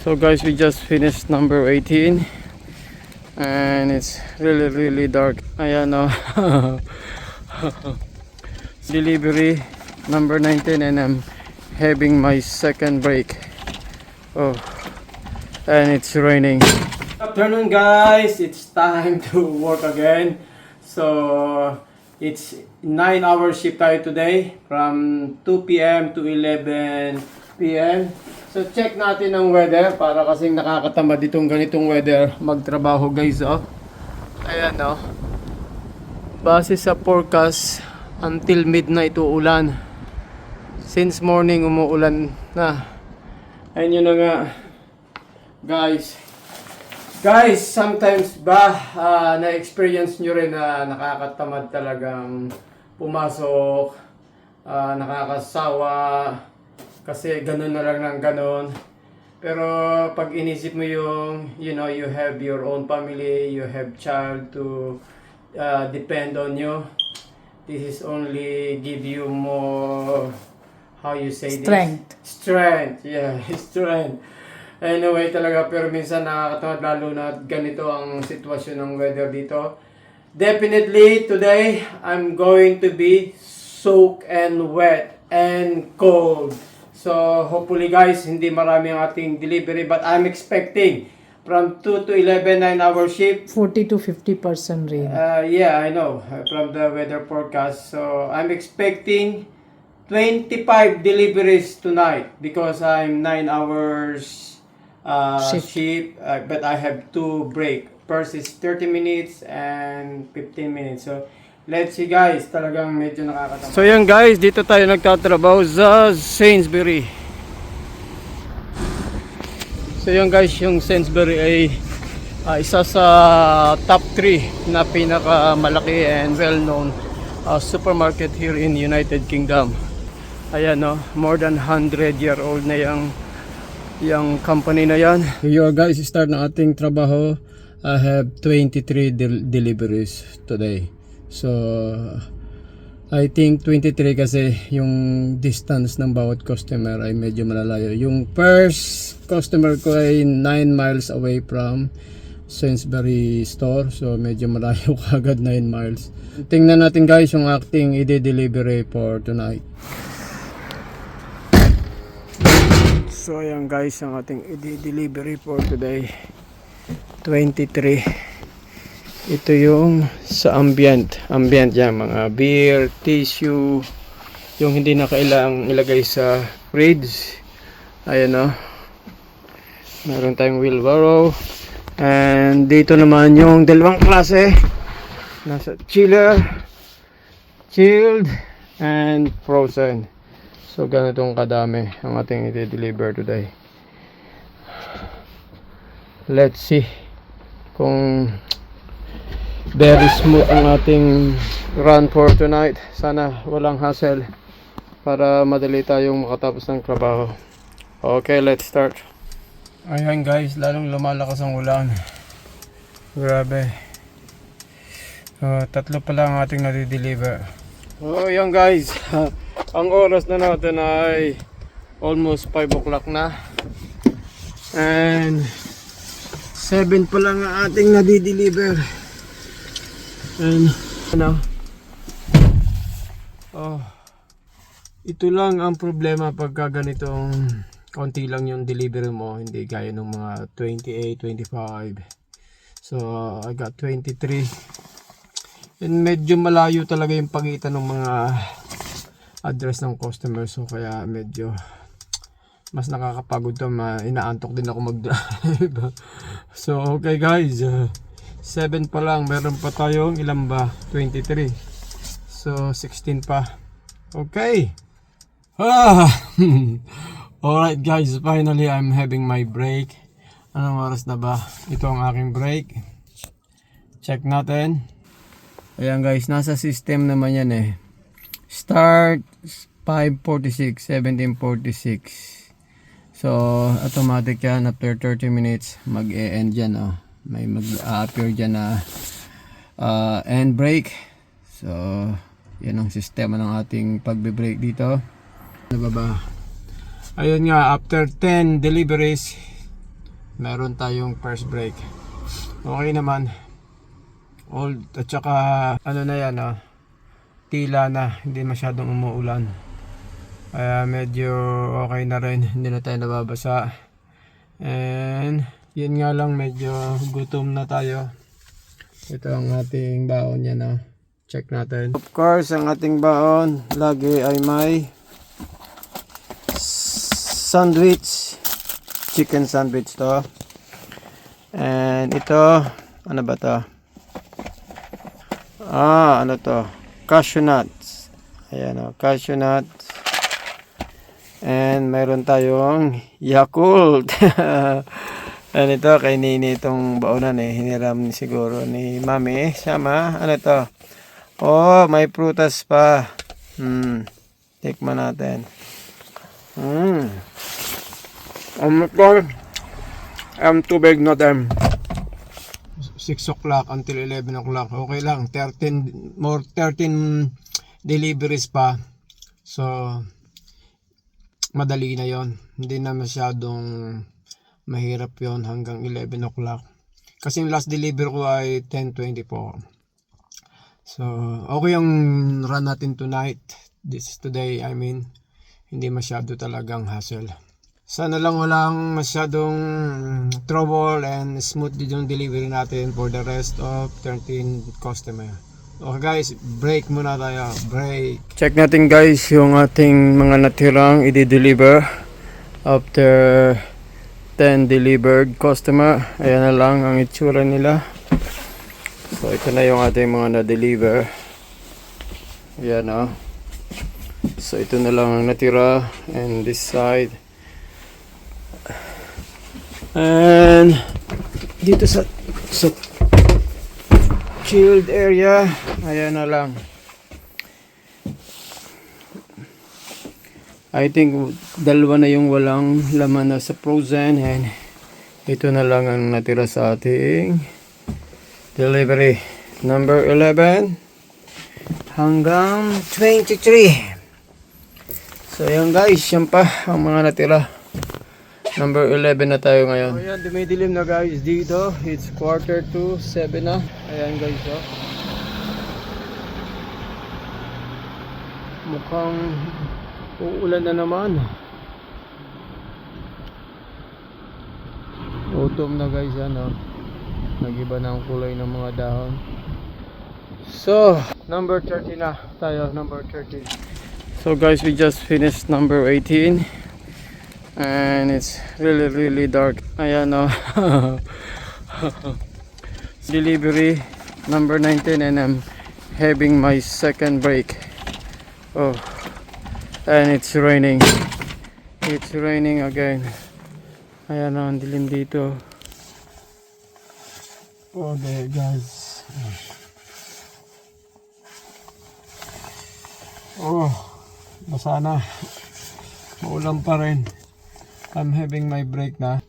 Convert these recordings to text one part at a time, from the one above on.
So guys, we just finished number 18 and it's really really dark. Ayan no. Delivery number 19 and I'm having my second break. Oh. And it's raining. Afternoon guys, it's time to work again. So it's 9 hour shift tayo today from 2 p.m. to 11 p.m. So check natin ang weather para kasing nakakatamad itong ganitong weather magtrabaho guys oh. Ayan oh. Base sa forecast until midnight uulan. Since morning umuulan na. Ayun yun na nga. Guys. Guys, sometimes ba ah, na-experience nyo rin na nakakatamad talagang pumasok, ah, nakakasawa, kasi ganun na lang ng ganun. Pero pag inisip mo yung, you know, you have your own family, you have child to uh, depend on you. This is only give you more, how you say Strength. this? Strength. Yeah, strength. Anyway, talaga, pero minsan nakakatamad lalo na ganito ang sitwasyon ng weather dito. Definitely, today, I'm going to be soaked and wet and cold. So, hopefully guys, hindi marami ang ating delivery, but I'm expecting from 2 to 11, 9 hour shift. 40 to 50 percent rain. Uh, yeah, I know, uh, from the weather forecast. So, I'm expecting 25 deliveries tonight because I'm 9 hours uh, Shift. shift, uh, but I have two break. First is 30 minutes and 15 minutes. So, let's see guys, talagang medyo nakakatama. So yan guys, dito tayo nagtatrabaho sa Sainsbury. So yan guys, yung Sainsbury ay ah, isa sa top 3 na pinakamalaki and well-known ah, supermarket here in United Kingdom. Ayan no, more than 100 year old na yung yung company na yan. Yo guys, start na ating trabaho. I have 23 del- deliveries today. So, I think 23 kasi yung distance ng bawat customer ay medyo malalayo. Yung first customer ko ay 9 miles away from Sainsbury store. So, medyo malayo kagad 9 miles. Tingnan natin guys yung acting i-delivery for tonight. So ayan guys ang ating i-delivery for today 23 Ito yung sa ambient. Ambient yan mga beer, tissue Yung hindi na kailangang ilagay sa fridge. Ayan o Meron tayong wheelbarrow. And dito naman yung dalawang klase. Nasa chiller Chilled And frozen. So ganitong kadami ang ating i-deliver today. Let's see kung very smooth ang ating run for tonight. Sana walang hassle para madali tayong makatapos ng trabaho. Okay, let's start. Ayan guys, lalong lumalakas ang ulan. Grabe. Uh, tatlo pa lang ang ating nadi-deliver. Oh, yan guys. ang oras na natin ay almost 5 o'clock na. And 7 pa lang ang ating nadi-deliver. And ano? Oh. Ito lang ang problema pagka ganitong konti lang yung delivery mo, hindi gaya ng mga 28, 25. So, I got 23. And medyo malayo talaga yung pagitan ng mga address ng customer. So, kaya medyo mas nakakapagod to. Ma inaantok din ako mag-drive. so, okay guys. Uh, 7 pa lang. Meron pa tayong ilan ba? 23. So, 16 pa. Okay. Ah! Alright guys, finally I'm having my break. Anong oras na ba? Ito ang aking break. Check natin. Ayan guys, nasa system naman yan eh. Start 5.46, 17.46. So, automatic yan. After 30 minutes, mag-e-end yan. Oh. May mag-appear dyan na uh, end break. So, yan ang sistema ng ating pagbe-break dito. Ano ba ba? Ayun nga, after 10 deliveries, meron tayong first break. Okay naman. Old at saka ano na yan ah. Tila na, hindi masyadong umuulan. Kaya medyo okay na rin, hindi na tayo nababasa. And yun nga lang medyo gutom na tayo. Ito ang ating baon yan ah. Check natin. Of course, ang ating baon lagi ay may sandwich. Chicken sandwich to. And ito, ano ba to? Ah, ano to? Cashew nuts. Ayan o, cashew nuts. And mayroon tayong Yakult. And ito, kay Nini itong baonan eh. Hiniram ni siguro ni Mami. Sama, ano to? Oh, may prutas pa. Hmm. Tikman natin. Hmm. Um, ito, um, tubig na them. 6 o'clock until 11 o'clock. Okay lang. 13, more 13 deliveries pa. So, madali na yon Hindi na masyadong mahirap yon hanggang 11 o'clock. Kasi yung last deliver ko ay 10.20 po. So, okay yung run natin tonight. This is today, I mean. Hindi masyado talagang hassle. Sana lang walang masyadong trouble and smooth din yung delivery natin for the rest of 13 customer. Okay guys, break muna tayo. Break. Check natin guys yung ating mga natirang i-deliver after 10 delivered customer. Ayan na lang ang itsura nila. So ito na yung ating mga na-deliver. Ayan o. So ito na lang ang natira and this side. And dito sa sa chilled area, ayan na lang. I think dalawa na yung walang laman na sa frozen and ito na lang ang natira sa ating delivery. Number 11 hanggang 23 so yan guys yan pa ang mga natira. Number 11 na tayo ngayon. So yan dumidilim na guys dito. It's quarter to 7 na. Ayan guys oh. mukhang uulan na naman autumn na guys yan oh. Nagiba na ang kulay ng mga dahon. So, number 30 na tayo, number 30. So guys, we just finished number 18. And it's really really dark. Ayan oh. Delivery number 19 and I'm having my second break. Oh. And it's raining. It's raining again. Ayan oh, ang dilim dito. Okay guys. Oh, basa na. Maulan pa rin. I'm having my break na.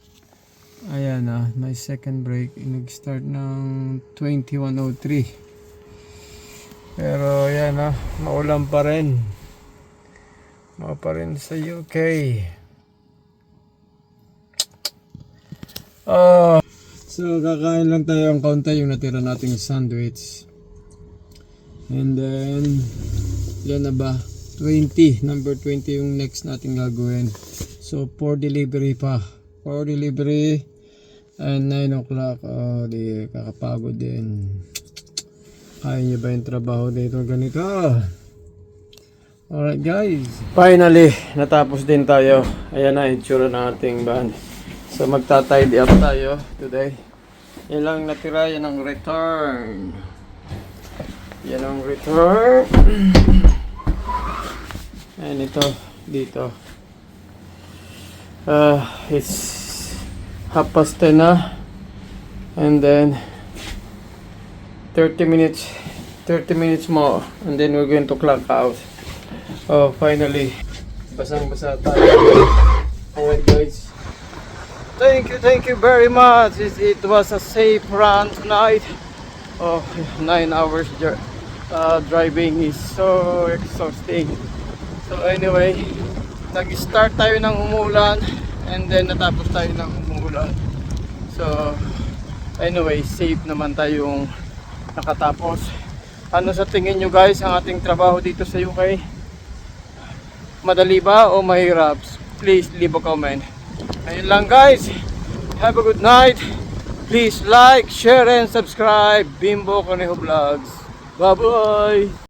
Ayan na, my second break. Nag-start ng 21.03. Pero ayan na, maulan pa rin. Mga pa rin sa UK. Oh, So, kakain lang tayo ang kaunti yung natira nating sandwich. And then, yan na ba? 20. Number 20 yung next nating gagawin. So, 4 delivery pa. 4 delivery. And 9 o'clock. Oh, di kakapagod din. Kaya nyo ba yung trabaho dito ganito? Alright guys. Finally, natapos din tayo. Ayan na, itsura ng ating van. So magta-tidy up tayo today. Yan lang natira, yan ang return. Yan ang return. And ito, dito. Uh, it's half past 10 na. And then 30 minutes 30 minutes more and then we're going to clock out. Oh, finally. Basang-basa tayo. Alright guys. Thank you, thank you very much. It, it was a safe run tonight. Oh, nine hours uh, driving is so exhausting. So anyway, nag-start tayo ng umulan and then natapos tayo ng umulan. So, anyway, safe naman tayong nakatapos. Ano sa tingin nyo guys ang ating trabaho dito sa UK? Madali ba o mahirap? Please leave a comment. Ayun lang guys. Have a good night. Please like, share, and subscribe. Bimbo Conejo Vlogs. Bye-bye!